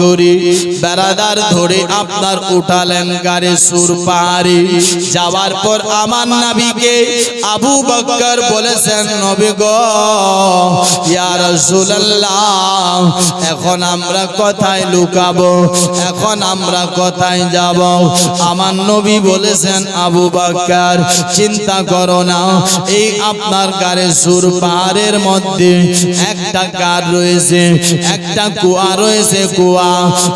করি বেড়াদার ধরে আপনার উঠালেন গাড়ি সুর পাহাড়ি। যাওয়ার পর আমার নাবিকে আবু বক্কর বলেছেন, নবী গো, ইয়া এখন আমরা কোথায় লুকাবো? এখন আমরা কোথায় যাব? আমার নবী বলেছেন, আবু বক্কর, চিন্তা করো না, এই আপনার গাড়ি সুর পাহাড়ের মধ্যে একটা কার রয়েছে, একটা কুয়া রয়েছে, কুয়া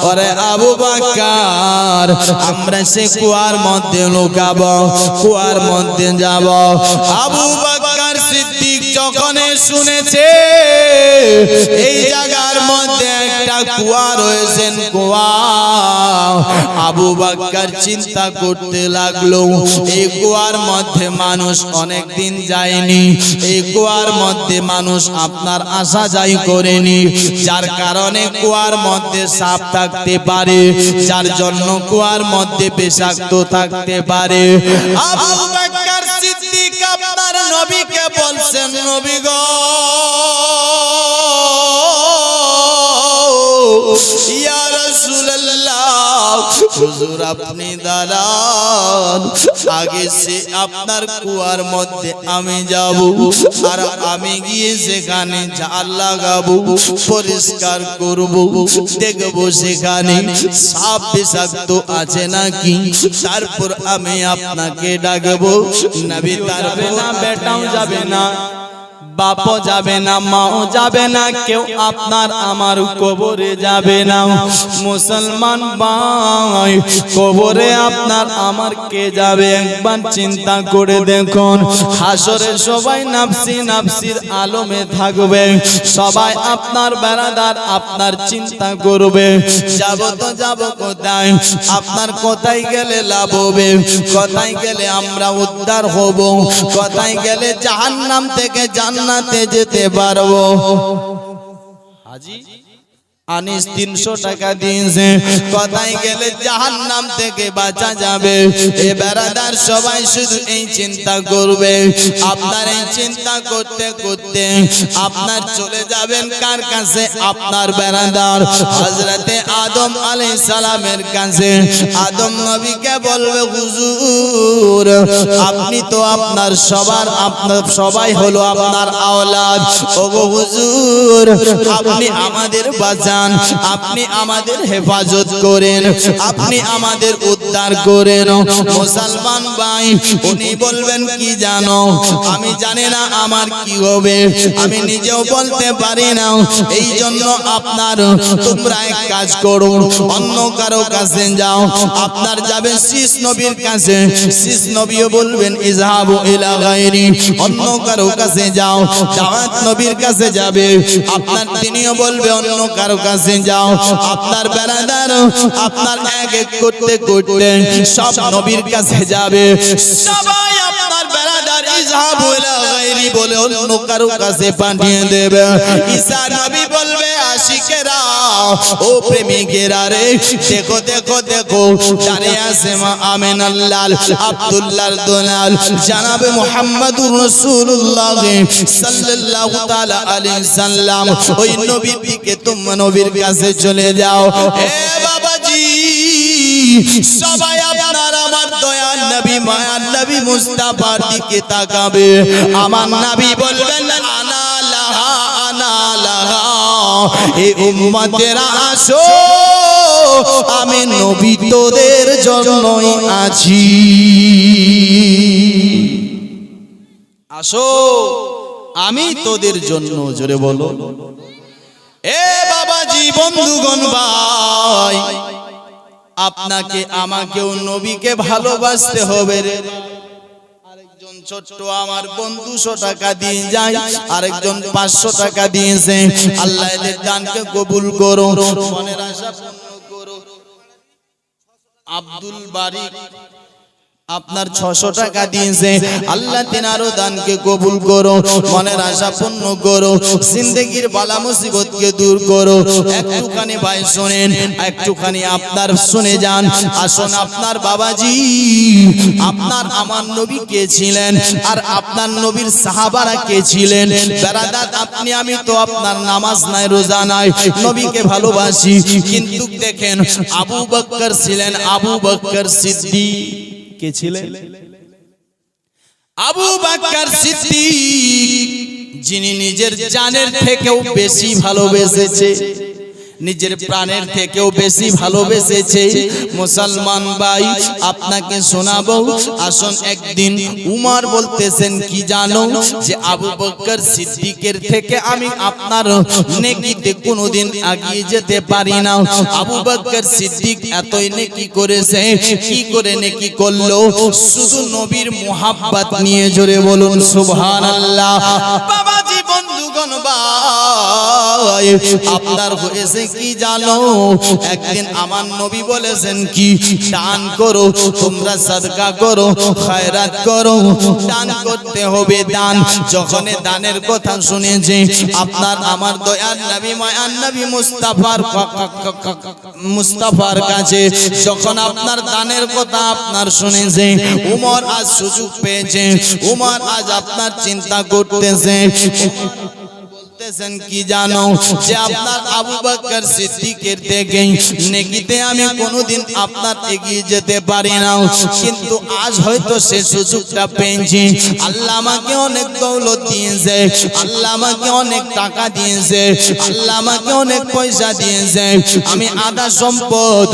ওরে আবু বাকার আমরা সে কুয়ার মধ্যে লুকাবো, কুয়ার মধ্যে যাব। আবু বাক্কার সিদ্দিক যখন শুনেছে, এই জায়গার মধ্যে কুয়া রয়েছে কুয়া। আবু বাক্কার চিন্তা করতে লাগল, এই কুয়ার মধ্যে মানুষ অনেক দিন যায়নি, এই কুয়ার মধ্যে মানুষ আপনার আশা যাই করেনি, যার কারণে কুয়ার মধ্যে সাপ থাকতে পারে, যার জন্য কুয়ার মধ্যে বিষাক্ত থাকতে পারে। নবীকে বলছেন, নবী ইয়া রাসূলুল্লাহ, হুজুর আপনি দাঁড়ান। আগে সে আপনার কুয়ার মধ্যে আমি যাব, আর আমি গিয়ে সেখানে জাল লাগাবো, পরিষ্কার করব, দেখব সেখানে সাপ বিষাক্ত আছে নাকি? তারপর আমি আপনাকে ডাকবো। নবী তারপর না, বেটাও যাবে না। বাপও যাবে না, মাও যাবে না, কেউ আপনার আমার কবরে যাবে না। মুসলমান ভাই, কবরে আপনার আমার কে যাবে? একবার চিন্তা করে দেখুন হাসরে সবাই নাফসি নাফসির আলমে থাকবে। সবাই আপনার বেড়াদার, আপনার চিন্তা করবে। যাব তো যাব কোথায়? আপনার কোথায় গেলে লাভ হবে? কোথায় গেলে আমরা উদ্ধার হব? কোথায় গেলে জাহান্নাম থেকে জান্নাতে যেতে পারব হাজি আনিস তিনশো টাকা দিয়েছে। কোথায় গেলে জাহান নাম থেকে বাঁচা যাবে। এ বেড়াদার সবাই শুধু এই চিন্তা করবে। আপনার এই চিন্তা করতে করতে আপনার চলে যাবেন কার কাছে? আপনার বেড়াদার। হজরতে আদম আলাই সালামের কাছে। আদম নবীকে বলবে হুজুর আপনি তো আপনার সবার আপনার সবাই হলো আপনার আওলাদ। ওগো হুজুর আপনি আমাদের বাঁচান আপনি আমাদের হেফাজত করেন, আপনি আমাদের উদ্ধার করেন। মুসলমান ভাই, উনি বলবেন, কি জানো? আমি জানি না আমার কি হবে। আমি নিজেও বলতে পারি না। এই জন্য আপনার, তোমরা এক কাজ করো, অন্য কারও কাছে যাও। আপনার যাবে শীষ নবীর কাছে। শীষ নবীও বলবেন, ইজহাবু ইলা গায়রি। অন্য কারও কাছে যাও দাওয়াত নবীর কাছে যাবে। আপনার তিনিও বলবে, অন্য কারও কাছে যাও, আপনার বেড়াদার, আপনার এক এক করতে করতে সব নবীর কাছে যাবে। সবাই আপনার বেড়াদার ইজহাবু ইলা বলে অন্য কারও কাছে পাঠিয়ে দেবে। ঈসা নবী বলবে, আশিকেরা ও প্রেমিকেরা রে দেখো দেখো দেখো দাঁড়িয়ে আছে মা আমিনাল্লাহ আব্দুল্লাহর দোলাল, জানাবে মুহাম্মাদুর রাসূলুল্লাহ সাল্লাল্লাহু তাআলা আলাইহি সাল্লাম। ওই নবীর দিকে তোমরা নবীর কাছে চলে যাও। হে বাবাজি, সবাই আপনার আমার দয়ার নবী, মায়ার নবী মুস্তাফার দিকে তাকাবে। আমার নবী বলবেন এই আসো আমি নবী তোদের জন্যই আছি। আসো, আমি তোদের জন্য, জোরে বলো। এ বাবা বাবাজি, বন্ধুগণ ভাই, আপনাকে, আমাকেও নবীকে ভালোবাসতে হবে রে। ছোট্ট আমার বন্ধুশো টাকা দিয়ে যায় আরেকজন পাঁচশো টাকা দিয়েছে। আল্লাহ দানকে কবুল করো। মনের আশা পূর্ণ করো। আব্দুল বারিক আপনার ছশো টাকা দিয়েছে। আল্লাহ তিনারও দানকে কবুল করো, মনের আশা পূর্ণ করো, জিন্দগির বালা মুসিবতকে দূর করো। একটুখানি ভাই শোনেন, একটুখানি আপনার শুনে যান। আসুন আপনার বাবাজি, আপনার আমার নবী কে ছিলেন আর আপনার নবীর সাহাবারা কে ছিলেন? বেড়াদার, আপনি, আমি তো আপনার নামাজ নাই, রোজা নাই, নবীকে ভালোবাসি। কিন্তু দেখেন, আবু বক্কর ছিলেন আবু বক্কর সিদ্দিক। কে ছিলেন? আবু বাক্কার সিদ্দিক যিনি নিজের জানের থেকেও বেশি ভালোবেসেছে। নিজের প্রাণের থেকেও বেশি ভালোবেসেছে মুসলমান ভাই, আপনাকে শোনাবো। আসুন একদিন উমার বলতেছেন, কি জানো যে আবু বকর সিদ্দিকের থেকে আমি আপনার নেকিতে কোনোদিন এগিয়ে যেতে পারি না। আবু বকর সিদ্দিক এতই নেকি করেছে, কি করে নেকি করল? শুধু নবীর মোহাব্বত নিয়ে জোরে বলুন, সুবহানাল্লাহ। বাবাজি বন্ধুগণ ভাই আপনার হয়েছে কি জানো? একদিন আমার নবী বলেছেন কি? দান করো, তোমরা করো, খায়রাত করো। দান করতে হবে দান। যখন দানের কথা শুনেছে, আপনার আমার নবী নবী মুস্তাফার মুস্তাফার কাছে, যখন আপনার দানের কথা আপনার শুনেছে, উমর আজ সুযোগ পেয়েছে, উমর আজ আপনার চিন্তা করতেছে বলতেছেন কি জানো? যে আপনার আবু বকর সিদ্দিকের থেকে নেকিতে আমি কোনোদিন আপনার এগিয়ে যেতে পারি না। কিন্তু আজ হয়তো সে সুযোগটা পেয়েছি। আল্লাহ আমাকে অনেক দৌলত দিয়েছে। আল্লাহ আমাকে অনেক টাকা দিয়েছে। আল্লাহ আমাকে অনেক পয়সা দিয়েছে। আমি আদা সম্পদ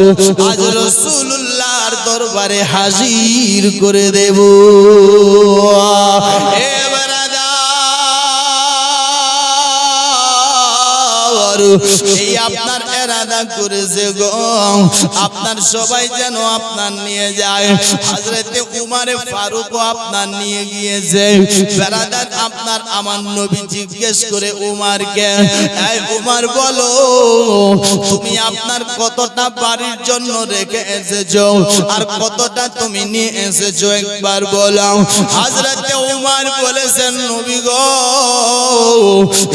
আজ রসুল্লাহর দরবারে হাজির করে দেব। আপনার এরাদা করেছে গো। আপনার সবাই যেন আপনার নিয়ে যায়। ফারুক আপনার নিয়ে গিয়েছে। বেড়াদার আপনার আমার নবী জিজ্ঞেস করে উমার বলো, তুমি আপনার কতটা বাড়ির জন্য রেখে এসেছ? আর কতটা তুমি নিয়ে এসেছ একবার বলো হজরতে উমার বলেছেন, নবী গো,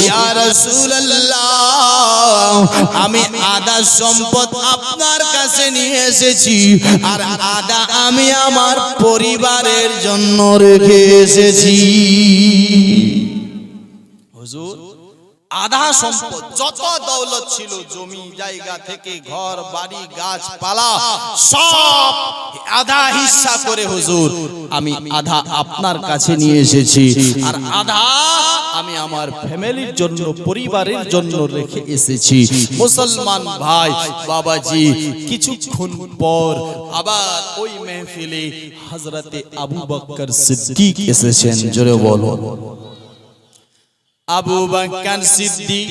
ইয়া রাসূলুল্লাহ আমি আদা সম্পদ আপনার কাছে নিয়ে এসেছি, আর আদা আমি আমার পরিবারের জন্য রেখে এসেছি। হুজুর? আধা সম্পদ, যত দৌলত ছিল, জমি, জায়গা থেকে ঘর, বাড়ি, গাছপালা, সব আধা হিস্সা করে, হুজুর, আমি আধা আপনার কাছে নিয়ে এসেছি। আর আধা আমি আমার ফ্যামিলির জন্য, পরিবারের জন্য রেখে এসেছি। মুসলমান ভাই, বাবাজি, কিছুক্ষণ পর আবার ওই মেহফিলে হযরতে আবু বকর সিদ্দিক এসেছেন, জোরে বলো আবু বাক্কার সিদ্দিক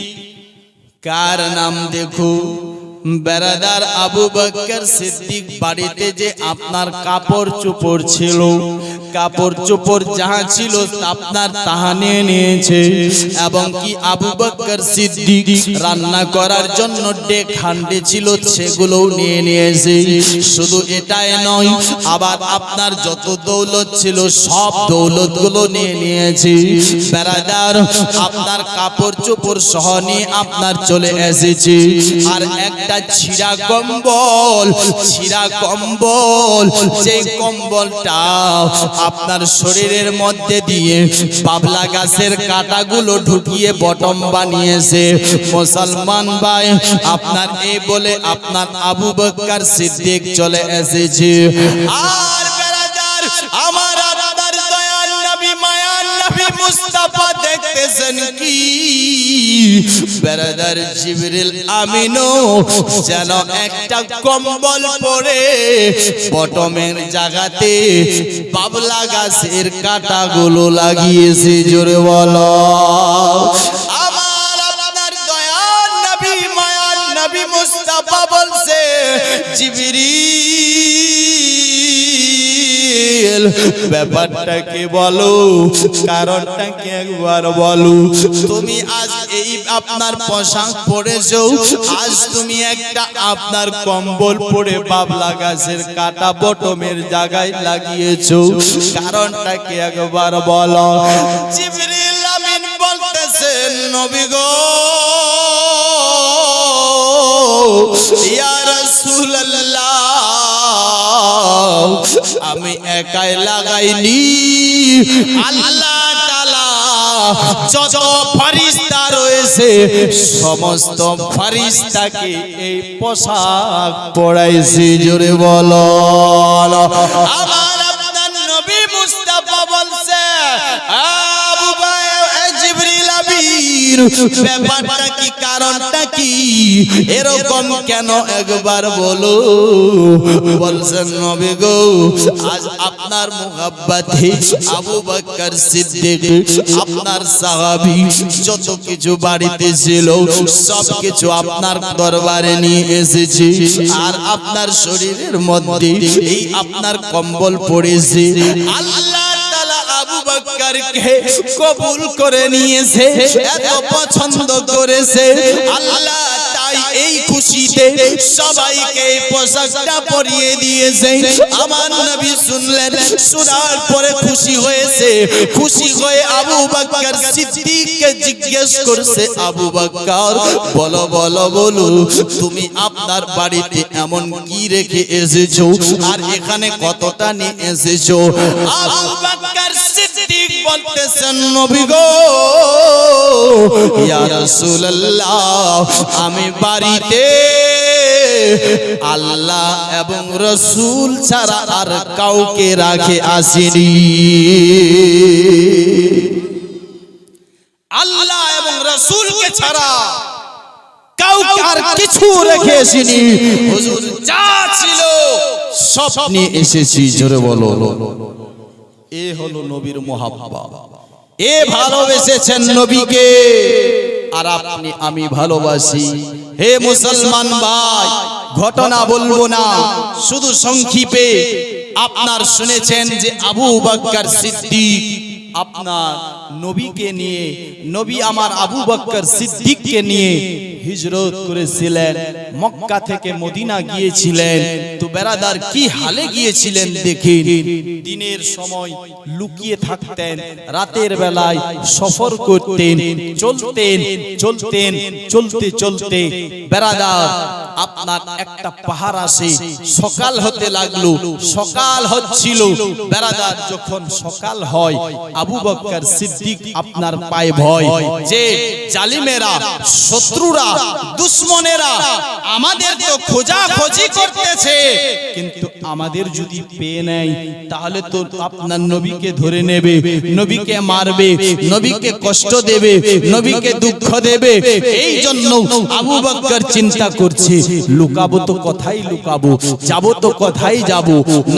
কার নাম দেখো? বেরাদার আবু বকর সিদ্দিক বাড়িতে যে আপনার কাপড় চোপড় ছিল, কাপড় চোপড় যাহা ছিল আপনার তাহা নিয়ে নিয়েছে। এবং কি আবু বকর সিদ্দিক রান্না করার জন্য ডেক হান্ডি ছিল সেগুলোও নিয়ে নিয়েছে। শুধু এটাই নয়, আবার আপনার যত দৌলত ছিল সব দৌলতগুলো নিয়ে নিয়েছে। বেড়াদার আপনার কাপড় চোপড় সহ নিয়ে আপনার চলে এসেছে। আর একটা ছিঁড়া কম্বল ছিঁড়া কম্বল। সেই কম্বলটা আপনার শরীরের মধ্যে দিয়ে পাবলা গাছের কাটাগুলো ঢুকিয়ে বটম বানিয়েছে। মুসলমান ভাই, আপনার এই বলে আপনার আবু বকর সিদ্দিক চলে এসেছে। আর আমার আপনার দয়াল নবী, মায়ার নবী মুস্তাফা দেখতেছেন কি? বেরাদার জিবরিল আমিনো যেন একটা কম্বল পরে বটমের জায়গাতে পাবলা গাছের কাটাগুলো লাগিয়েছে, জোরে বলো। জিবরিল ব্যাপারটা কি বলো? কারণটা কি একবার বলো? তুমি আজ এই আপনার পোশাক পরেছো, আজ তুমি একটা আপনার কম্বল পরে বাবলা গাছের কাটা বটমের জায়গায় লাগিয়েছো। কারণটা কি একবার বলো? জিবরিল আমিন বলতেছেন, নবী গো, ইয়া রাসূলুল্লাহ আমি একাই লাগাইনি। আল্লাহ যত ফারিস্তা রয়েছে, সমস্ত ফারিস্তাকে এই পোশাক পড়াইছি জোরে বল। আমার ব্যাপারটা কি, কারণটা কি? এরকম কেন একবার বলো? বলছেন নবী গো, আজ আপনার মুহাব্বতে আবু বকর সিদ্দিক, আপনার সাহাবী যত কিছু বাড়িতে ছিল, সব কিছু আপনার দরবারে নিয়ে এসেছি। আর আপনার শরীরের মধ্যে এই আপনার কম্বল পড়েছে। আল্লাহ কবুল করে নিয়েছে, এত পছন্দ করেছে। আল্লাহ তাই এই খুশিতে সবাইকে পোশাকটা পরিয়ে দিয়েছে। আমার নবী শুনলেন, শোনার পরে খুশি হয়েছে। খুশি হয়ে আবু বকর সিদ্দিককে জিজ্ঞেস করছে, আবু বকর, বলো বলো বলো, তুমি আপনার বাড়িতে এমন কি রেখে এসেছ? আর এখানে কতটা নিয়ে এসেছ? আবু বকর সিদ্দিক বলতেছেন, নবী গো, ইয়া রাসূলুল্লাহ, আমি বাড়িতে আল্লাহ এবং রসুল ছাড়া আর কাউকে রাখে আসেনি। আল্লাহ এবং রসুলকে ছাড়া কাউকে আর কিছু রেখে আসেনি। হুজুর যা ছিল এসেছি, জোরে বলো। এ হলো নবীর মোহাব্বা। এ ভালোবেসেছেন নবীকে। আর আপনি, আমি ভালোবাসি। হে মুসলমান ভাই ঘটনা বলব না। শুধু সংক্ষিপে আপনার শুনেছেন যে আবু বাক্কার সিদ্দিক আপনার নবীকে নিয়ে, নবী আমার আবু বকর সিদ্দিককে নিয়ে হিজরত করেছিলেন, মক্কা থেকে মদিনা গিয়েছিলেন। তো বেরাদার কি হালে গিয়েছিলেন দেখেন। দিনের সময় লুকিয়ে থাকতেন, রাতের বেলায় সফর করতেন, চলতেন চলতেন, চলতে চলতে বেরাদার আপনার একটা পাহাড় আসে, সকাল হতে লাগল, সকাল হচ্ছিল। বেরাদার যখন সকাল হয় আবু বকর সিদ্দিক আপনার পায়ে ভয়। যে জালিমেরা শত্রুরা দুশ্মনেরা আমাদের তো খোঁজা খোঁজি করতেছে। কিন্তু আমাদের যদি পেয়ে নেয় তাহলে তো আপনার নবীকে ধরে নেবে নবীকে মারবে নবীকে কষ্ট দেবে নবীকে দুঃখ দেবে। এই জন্য আবু বকর চিন্তা করছে লুকাবো তো কথাই লুকাবো যাব তো কথাই যাব।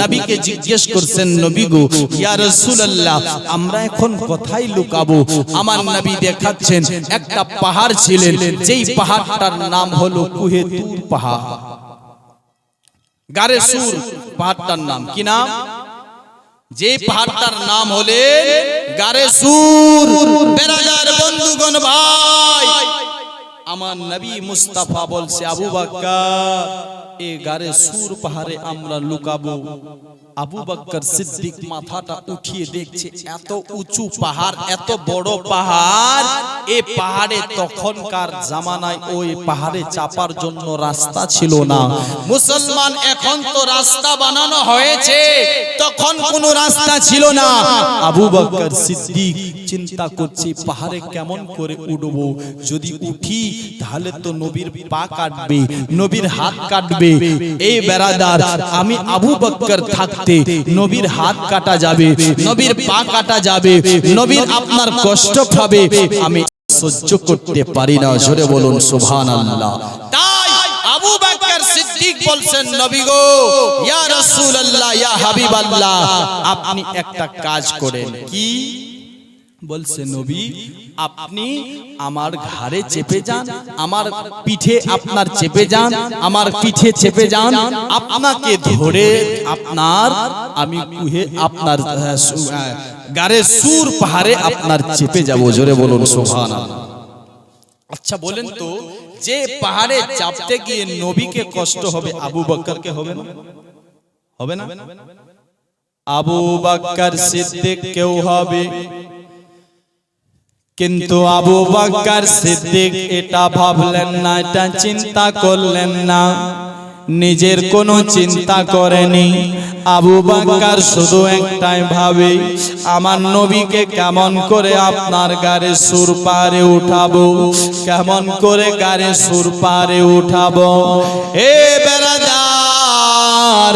নবীকে জিজ্ঞেস করছেন নবী গো ইয়া রাসূলুল্লাহ আমরা এখন কথাই লুকাবো? আমার নবী দেখাচ্ছেন, একটা পাহাড় ছিলেন, যেই পাহাড়টার নাম হলো কুহেতুর পাহাড়। গারে সুর, পাহাড়টার নাম। কি নাম? যে পাহাড়টার নাম হলে গারে সুর। বেরাদার বন্ধুগণ ভাই, আমার নবী মুস্তাফা বলছে, আবু বাক্কার এ গারে সুর পাহাড়ে আমরা লুকাবো। আবু বকর সিদ্দিক মাথাটা উঠিয়ে দেখছে, এত উঁচু পাহাড়, এত বড় পাহাড়। এ পাহাড়ে তখনকার জামানায় ওই পাহাড়ে চাপার জন্য রাস্তা ছিল না। মুসলমান, এখন তো রাস্তা বানানো হয়েছে, তখন কোনো রাস্তা ছিল না। আবু বকর সিদ্দিক চিন্তা করছে, পাহাড়ে কেমন করে উঠব? যদি উঠি, তাহলে তো নবীর পা কাটবে, নবীর হাত কাটবে। এই বেড়াদার, আমি আবু বকর থাকতে নবীর হাত কাটা যাবে, নবীর পা কাটা যাবে, নবীর আপনার কষ্ট পাবে। আমি সহ্য করতে পারি না, জোরে বলুন ইয়া হাবিবাল্লাহ, আপনি একটা কাজ করেন। কি? বলছে নবী আপনি আমার ঘাড়ে চেপে যান আমার পিঠে আপনার চেপে যান আমার পিঠে চেপে যান আপনাকে ধরে আপনার আমি কুহে আপনার গারে সুর পাহাড়ে আপনার চেপে যাব জোরে বলুন সুবহানাল্লাহ। আচ্ছা বলেন তো যে পাহাড়ে চাপতে গিয়ে নবীকে কষ্ট হবে আবু বক্করকে হবে না? হবে না? আবু বক্কর সিদ্দিক কেউ হবে। কিন্তু আবু বক্কর সিদ্দিক এটা ভাবলেন না, এটা চিন্তা করলেন না। নিজের কোনো চিন্তা করেনি। আবু বাক্কার শুধু একটাই ভাবে, আমার নবীকে কেমন করে আপনার গাড়ি সুর পারে উঠাবো? কেমন করে গাড়ি সুর পারে উঠাবো? এ বেড়াদার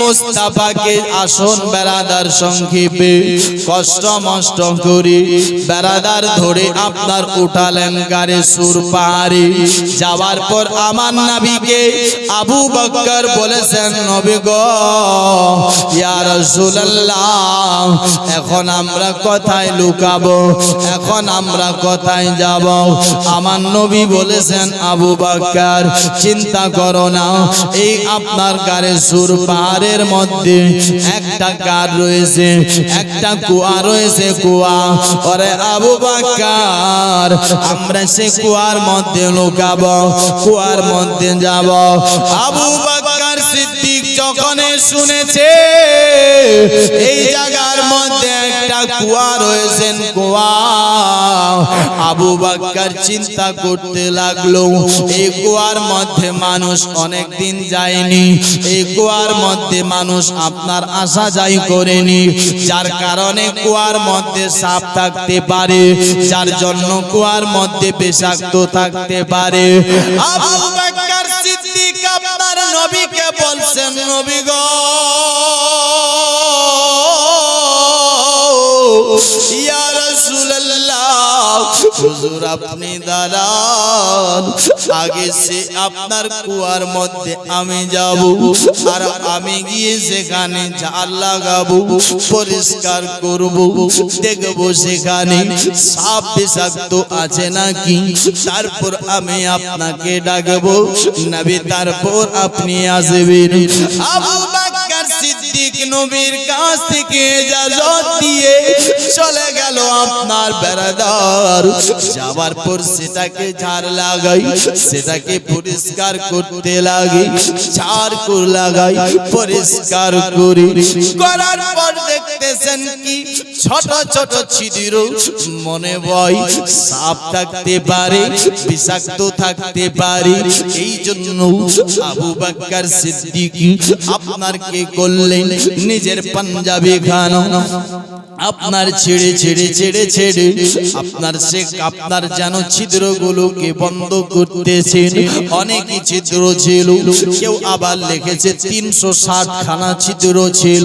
মুস্তাফাকে আসন বেড়াদার সংক্ষেপে। কষ্ট মষ্ট করি। বেড়াদার ধরে আপনার উঠালেন গাড়ি সুর পারে যাওয়ার পর আমার নবীকে আবু বকর বলেছেন, নবী গো, ইয়া রাসূলুল্লাহ, এখন আমরা কোথায় লুকাবো? এখন আমরা কোথায় যাব? আমার নবী বলেছেন, আবু বকর চিন্তা করো না, এই আপনার গাড়ি সুর পাহাড়ের মধ্যে একটা গার রয়েছে, একটা কুয়া রয়েছে, কুয়া। ওরে আবু বাকার আমরা সে কুয়ার মধ্যে লুকাবো, কুয়ার মধ্যে যাব। আবু বাকার সিদ্দিক যখন শুনেছে, এই জায়গার মধ্যে একটা কুয়া রয়েছে, কুয়া। আবু বাক্কার চিন্তা করতে লাগল, এই কুয়ার মধ্যে মানুষ অনেক দিন যায়নি, এই কুয়ার মধ্যে মানুষ আপনার আশা যাই করেনি, যার কারণে কুয়ার মধ্যে সাপ থাকতে পারে, যার জন্য কুয়ার মধ্যে বিষাক্ত থাকতে পারে। আবু সিদ্দিক আপনার নবীকে বলছেন নবী গ ইয়া রাসূলুল্লাহ হুজুর, আপনি দাঁড়ান। আগে সে আপনার কুয়ার মধ্যে আমি যাব আর আমি গিয়ে সেখানে জাল লাগাবো, পরিষ্কার করব। দেখব সেখানে সাপ বিষাক্ত আছে নাকি? তারপর আমি আপনাকে ডাকবো। নবী, তারপর আপনি আসবেন। আবু বকর সিদ্দিক নবীর কাছ থেকে ইজাজত দিয়ে চলে গেল আপনার বেড়াদার। যাওয়ার পর সেটাকে ঝাড় লাগাই, সেটাকে পরিষ্কার করতে লাগে, ঝাড় করে লাগাই, পরিষ্কার করি। করার পর দেখতেছেন কি? ছোট ছোট ছিদ্র, মনে ভয়, সাপ থাকতে পারে, বিষাক্ত থাকতে পারে। এই জন্য আবু বাক্কার সিদ্দিকী আপনার কে করলেন? নিজের পাঞ্জাবি খানো। আপনার ছেড়ে ছেড়ে ছেড়ে ছেড়ে। আপনার সে আপনার যেন ছিদ্রগুলোকে বন্ধ করতেছেন। অনেক ছিদ্র ছিল। কেউ আবার লিখেছে, তিনশো ষাট খানা ছিদ্র ছিল।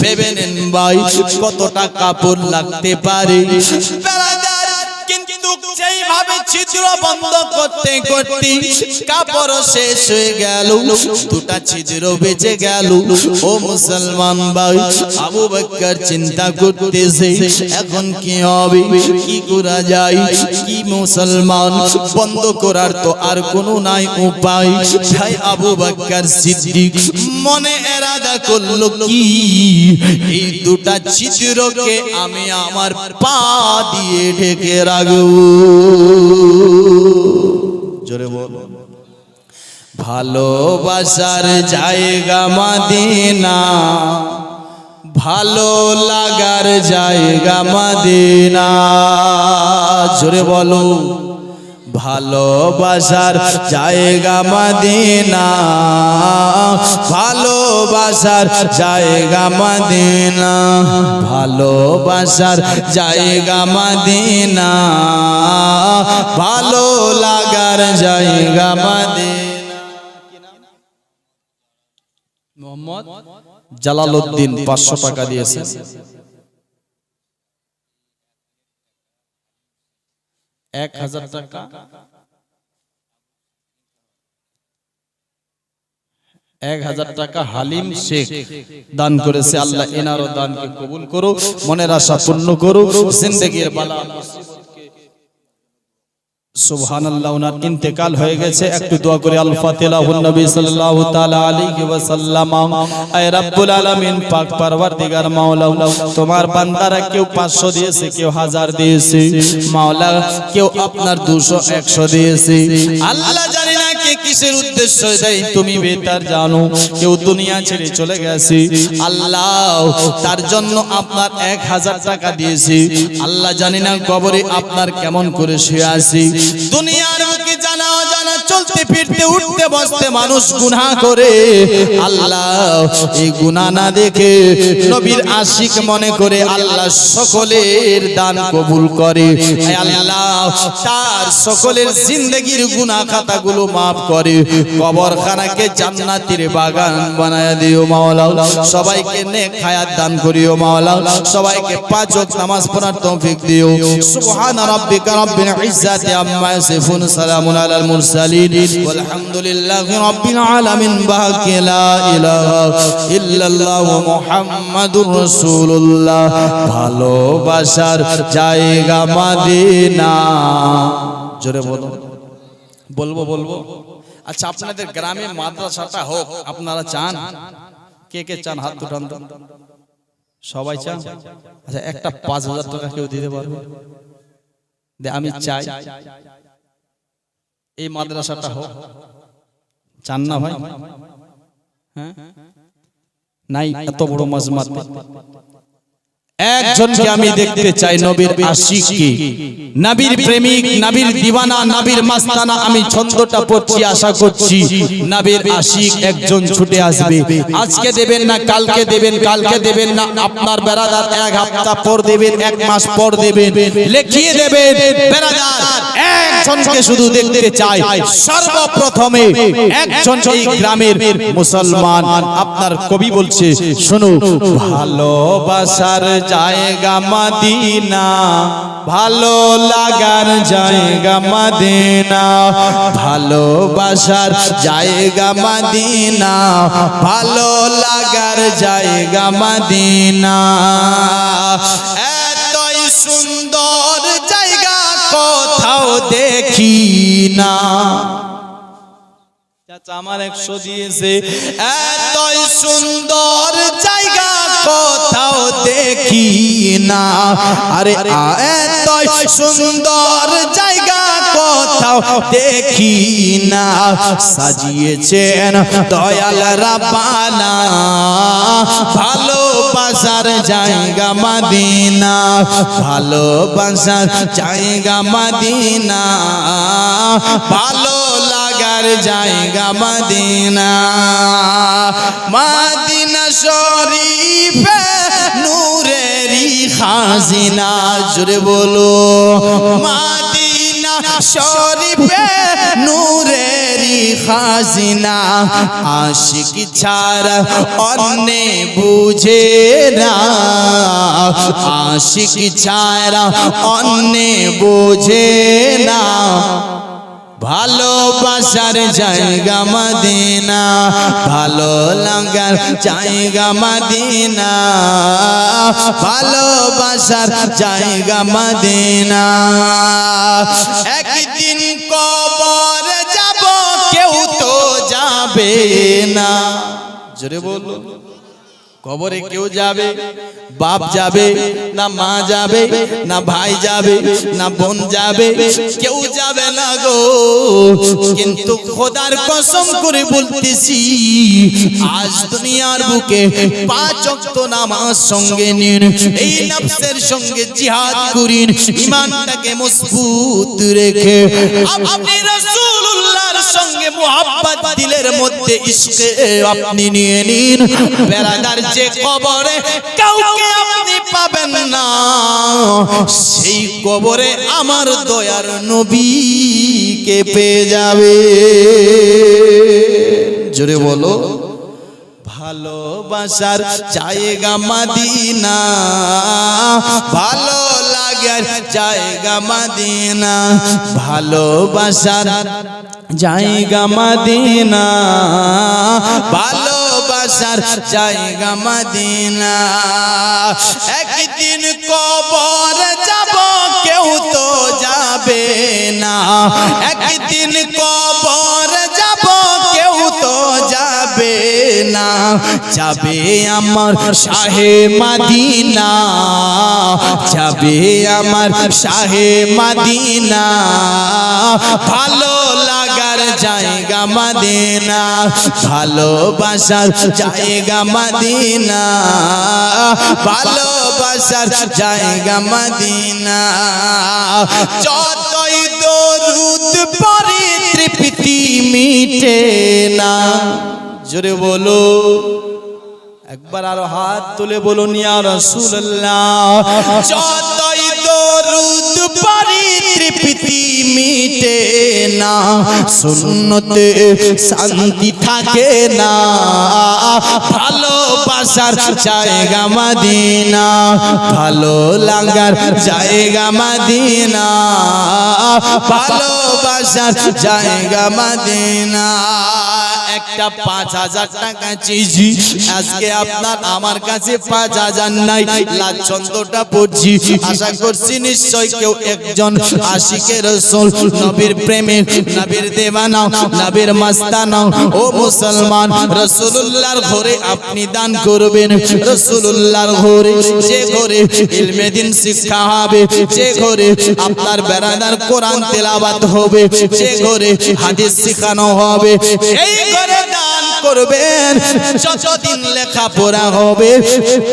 ভেবে নেন ভাই কতটা কাপড় লাগতে পারে। করতে করতে কাপড় শেষ হয়ে গেল, দুটা ছিদ্র বেঁচে গেল। ও মুসলমান ভাই, আবু চিন্তা করতেছে, এখন কি হবে, কি করা যায়, কি মুসলমান, বন্ধ করার তো আর কোনো নাই উপায়। আবু বকর সিদ্দিক, মনে এরাদা করল কি, এই দুটা ছিদ্রকে আমি আমার পা দিয়ে ঢেকে রাখব। জোরে বল। ভালোবাসার জায়গা মাদিনা ভালো লাগার জায়গা মাদিনা। জোরে বলো। ভালোবাসার জায়গা মাদিনা। ভালোবাসার জায়গা মাদিনা। ভালোবাসার জায়গা মাদিনা। ভালো লাগার জায়গা মাদিনা। মোহাম্মদ জালালউদ্দিন পাঁচশো টাকা দিয়েছে এক হাজার টাকা। এক হাজার টাকা হালিম শেখ। দান করেছে আল্লাহ, এনারও দানকে কবুল করো, মনের আশা পূর্ণ করো, জিন্দগির বালা। সুবহানাল্লাহ, ওনার ইন্তেকাল হয়ে গেছে। একটু দোয়া করে, আল ফাতিলাহুন নবী সাল্লাল্লাহু তাআলা আলাইহি ওয়াসাল্লাম। আয় রব্বুল আলামিন, পাক পরওয়ারদিগার মাওলা, তোমার বান্দারা কেউ 500 দিয়েছে, কেউ হাজার দিয়েছে। মাওলা, কেউ আপনার 200 100 দিয়েছে। আল্লাহ কিসের উদ্দেশ্য দেয় তুমি বেতার জানো? কেউ দুনিয়া ছেড়ে চলে গেছে। আল্লাহ, তার জন্য আপনার 1000 টাকা দিয়েছি। আল্লাহ জানি না কবরে আপনার কেমন করে শুয়ে আছি। দুনিয়ার মুখে জানা চলতে ফিরতে, উঠতে, বসতে মানুষ করে। আল্লাহ, এই না দেখে নবীর আশিক মনে করে আল্লাহ সকলের দান কবুল করে। আল্লাহ, তার সকলের জিন্দগির গুনাহ খাতাগুলো maaf করে কবরখানাকে জান্নাতের বাগান বানায় দিও মাওলা সবাইকে নেক হায়াত দান করিও মাওলা সবাইকে পাঁচ ওয়াক্ত নামাজ পড়ার তৌফিক দিও। সুবহান রাব্বিকা রাব্বিল ইজ্জাতি আম্মা ইয়াসিফুন, সালামুন আলাল মুরসালিন। ওয়ালহামদুলিল্লাহি রাব্বিল আলামিন। বাকি লা ইলাহা ইল্লাল্লাহ মুহাম্মাদুর রাসূলুল্লাহ। ভালোবাসার জায়গা মাদিনা। জোরে বলো। বলব বলব। আচ্ছা আপনাদের গ্রামে মাদ্রাসাটা হোক আপনারা চান? কে কে চান হাত উঠান সবাই চান? আচ্ছা একটা পাঁচ হাজার টাকা কেউ দিতে পারবে? দে, আমি চাই। এই মাদ্রাসাটা হোক। চান না ভাই? হ্যাঁ? নাই এত বড় মজমাত। একজনকে আমি দেখতে চাই নবীর আশিককে। নবীর প্রেমিক নবীর দিওয়ানা নবীর মাস্তানা আমি ছন্দটা পড়ছি আশা করছি নবীর আশিক একজন ছুটে আসবে। আজকে দেবেন না কালকে দেবেন কালকে দেবেন না আপনার বেড়াদার এক হপ্তাহ পর দেবেন এক মাস পর দেবেন। লিখিয়ে দেবেন বেড়াদার। একজনকে শুধু দেখতে চাই। সর্বপ্রথমে একজন এই গ্রামের মুসলমান আপনার কবি বলছে শুনো ভালোবাসার জায়গা মাদিনা। ভালো লাগার জায়গা মাদিনা। ভালোবাসার জায়গা মাদিনা। ভালো লাগার জায়গা মাদিনা। এতই সুন্দর জায়গা কোথাও দেখি না। চাচা, আমার একশো দিয়েছে। এতই সুন্দর জায়গা কোথাও দেখি না। আরে এতই সুন্দর জায়গা কোথাও দেখি না। সাজিয়েছেন দয়াল রাপানা ভালোবাসার জায়গা মাদিনা। ভালোবাসার জায়গা মাদিনা। ভালো লাগার জায়গা মাদিনা। মাদিনা শরীফে নূরেরই খাজিনা জুড়ে বলো। মাদিনা শরীফে নূরেরই খাজিনা, আশিক ছাড়া অন্য বুঝে না। আশিক ছাড়া অন্য বুঝে না। ভালোবাসার জায়গা মদিনা, ভালো লাগার জায়গা মদিনা ভালোবাসার জায়গা মদিনা। একদিন কবর যাব, কেউ তো যাবে না। জোরে বলো কবরে কেউ যাবে, বাপ যাবে, না মা যাবে, না ভাই যাবে, না বোন যাবে, কেউ যাবে না গো। কিন্তু খোদার কসম করে বলতেছি, আজ দুনিয়ার বুকে পাঁচ ওয়াক্ত নামাজ সঙ্গে নিন, এই নফসের সঙ্গে জিহাদ করিন ইমানটাকে মজবুত রেখে। আপনি সঙ্গে মুহাব্বত দিলের মধ্যে ইশকে আপনি নিয়ে নিন। বেড়াদার যে কবরে কাউকে আপনি পাবেন না, সেই কবরে আমার দয়ার নবীকে পেয়ে যাবে। জোরে বলো, ভালোবাসার জায়গা মাদিনা, ভালো লাগার জায়গা মাদিনা, ভালোবাসার জায়গা মাদিনা, ভালোবাসার জায়গা মাদিনা। একদিন কবর যাব, কেউ তো যাবে না। একদিন না যাবে আমার শাহে মাদিনা, যাবে আমার শাহে মাদিনা। ভালো লাগার জায়গা মাদিনা ভালোবাসার জায়গা মাদিনা। ভালোবাসার জায়গা মাদিনা। যতই দরুদ পরে তৃপ্তি মিটে না। জোরে বলো। একবার আরও হাত তুলে বলুন, ইয়া রাসূলুল্লাহ। মিটে না, সুন্নতে শান্তি থাকে না। ভালোবাসার জায়গা মদিনা, ভালো লাগার জায়গা মদিনা, ভালোবাসার জায়গা মদিনা। একটা পাঁচ হাজার টাকা চিজি আজকে আপনার আমার কাছে পাঁচ হাজার নাই। লাচ্ছন্দটা পড়ছি। আশা করছি নিশ্চয় কেউ একজন রসুল, নবীর প্রেমে, নবীর দেবানা নবীর মাস্তানা। ও মুসলমান, রসুলুল্লাহর ঘরে আপনি দান করবেন। রসুলুল্লাহর ঘরে যে ঘরে ইলমে শিক্ষা হবে, যে ঘরে আপনার বেড়াদার কোরআন তেলাবাত হবে, যে ঘরে হাদিস শেখানো হবে, এই ঘরে দান করবেন। যতদিন লেখাপড়া হবে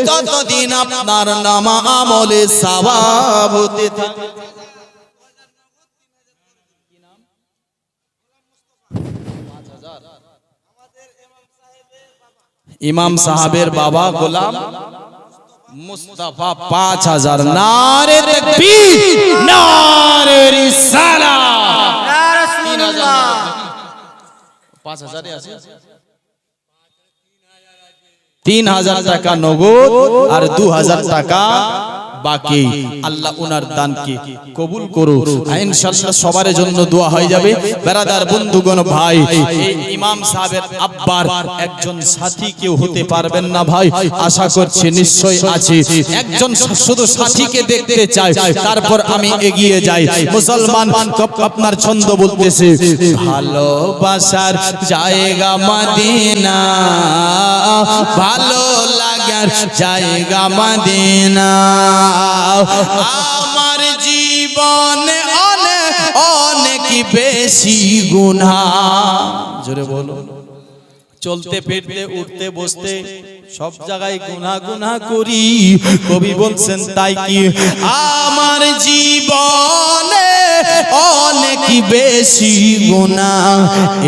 ততদিন আপনার নামা আমলে সওয়াব হতে ইমাম সাহাবের বাবা গোলাম মুস্তাফা পাঁচ হাজার নারে নারে রিসালা পাঁচ হাজারে আছে তিন হাজার টাকা নগদ আর দু হাজার টাকা বাকি আল্লাহ উনার দানকে কবুল করো ইনশাআল্লাহ সবার জন্য দোয়া হয়ে যাবে। বেরাদার বন্ধুগণ, ভাই, এই ইমাম সাহেবের আব্বার একজন সাথী কেউ হতে পারবেন না ভাই। আশা করছি নিশ্চয় আছে। একজন শুধু সাথীকে দেখতে চাই তারপর আমি এগিয়ে যাই। মুসলমান আপনার ছন্দ বলতেছে, ভালোবাসার জায়গা মদিনা, ভালো লাগার জায়গা মদিনা। আমার জীবনে অনেক অনেক বেশি গুনাহ। জোরে বলো। চলতে, ফিরতে, উঠতে, বসতে, সব জায়গায় গুনা গুনা করি। কবি বলছেন, তাই কি? আমার জীবনে অনেক বেশি গুনা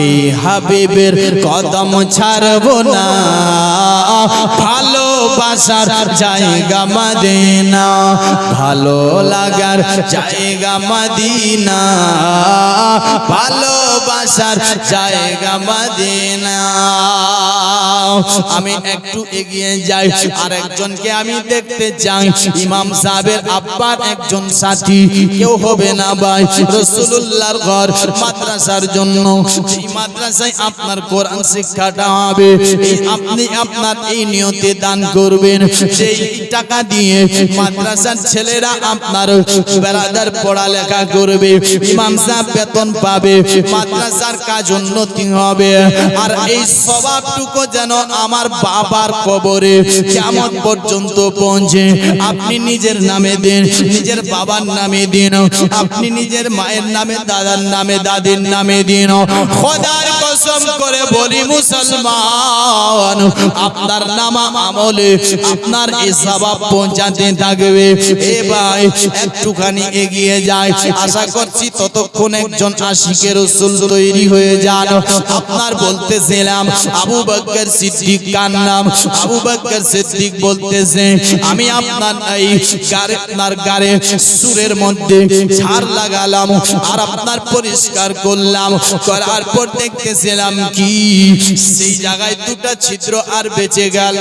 এই হাবিবের কদম ছাড়ব না। ভালোবাসার জায়গা মদিনা, ভালো লাগার জায়গা মদিনা, ভালোবাসার জায়গা মদিনা। আমি একটু এগিয়ে যাই আর একজনকে আমি দেখতে চাই। ইমাম সাহেবের আব্বার একজন সাথী, কেউ হবে না ভাই। রসুল্লাহর ঘর মাদ্রাসার জন্য। মাদ্রাসায় আপনার কোরআন শিক্ষাটা হবে আপনি আপনার এই নিয়তে দান করবেন। সেই টাকা দিয়ে মাদ্রাসার ছেলেরা আপনার বেড়াদার পড়ালেখা করবে ইমাম সাহেব বেতন পাবে মাদ্রাসার কাজ উন্নতি হবে। আর এই স্বভাবটুকু যেন আমার বাবার কবরে কেমন পর্যন্ত পৌঁছে আপনি নিজের নামে দিন নিজের বাবার নামে দিন আপনি নিজের মায়ের নামে দাদার নামে দাদির নামে দিন। খোদার কসম করে বলি মুসলমান, আপনার নামা আমলে, আপনার এই স্বভাব পৌঁছাতে থাকবে। এ ভাই, একটুখানি এগিয়ে যায়। আশা করছি ততক্ষণ একজন আশিকের রসুল তৈরি হয়ে যান। আপনার বলতেছিলাম, আবু বকর সিদ্দিক কার নাম? আবু বকর সিদ্দিক বলতেছে, আমি আপনার এই গারে, আপনার গারে সুরের মধ্যে ছাড় লাগালাম আর আপনার পরিষ্কার করলাম। করার পর দেখতেছিলাম কি? সেই জায়গায় দুটা ছিদ্র আর বেঁচে গেল।